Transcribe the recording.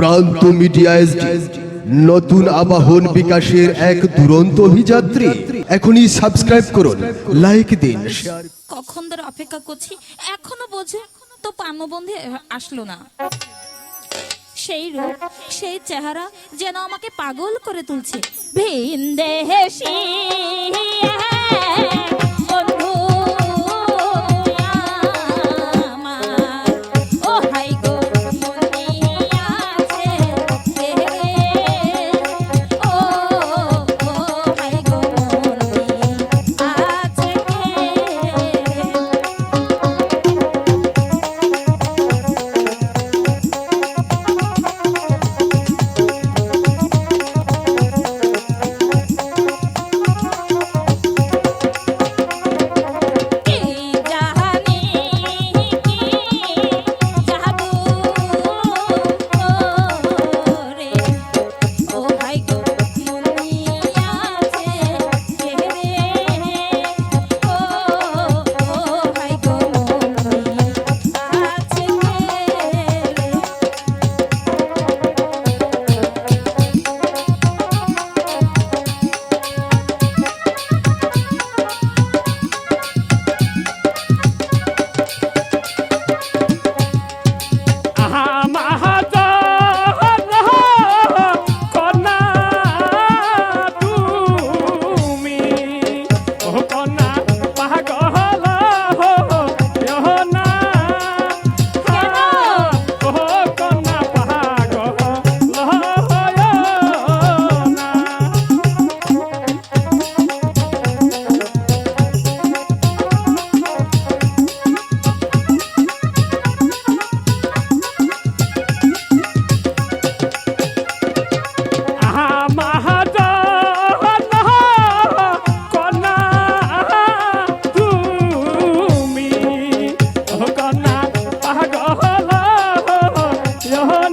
প্রান্ত media SD, নতুন আবাহন বিকাশের এক দুরন্ত অভিযাত্রী। এখনই সাবস্ক্রাইব করুন লাইক দিন। কখন ধরে অপেক্ষা করছি? এখনও বোঝে, তো পান্নবন্ধে আসলো না। সেই রূপ, সেই চেহারা যেন আমাকে পাগল করে তুলছে। ভিন দেহেশি না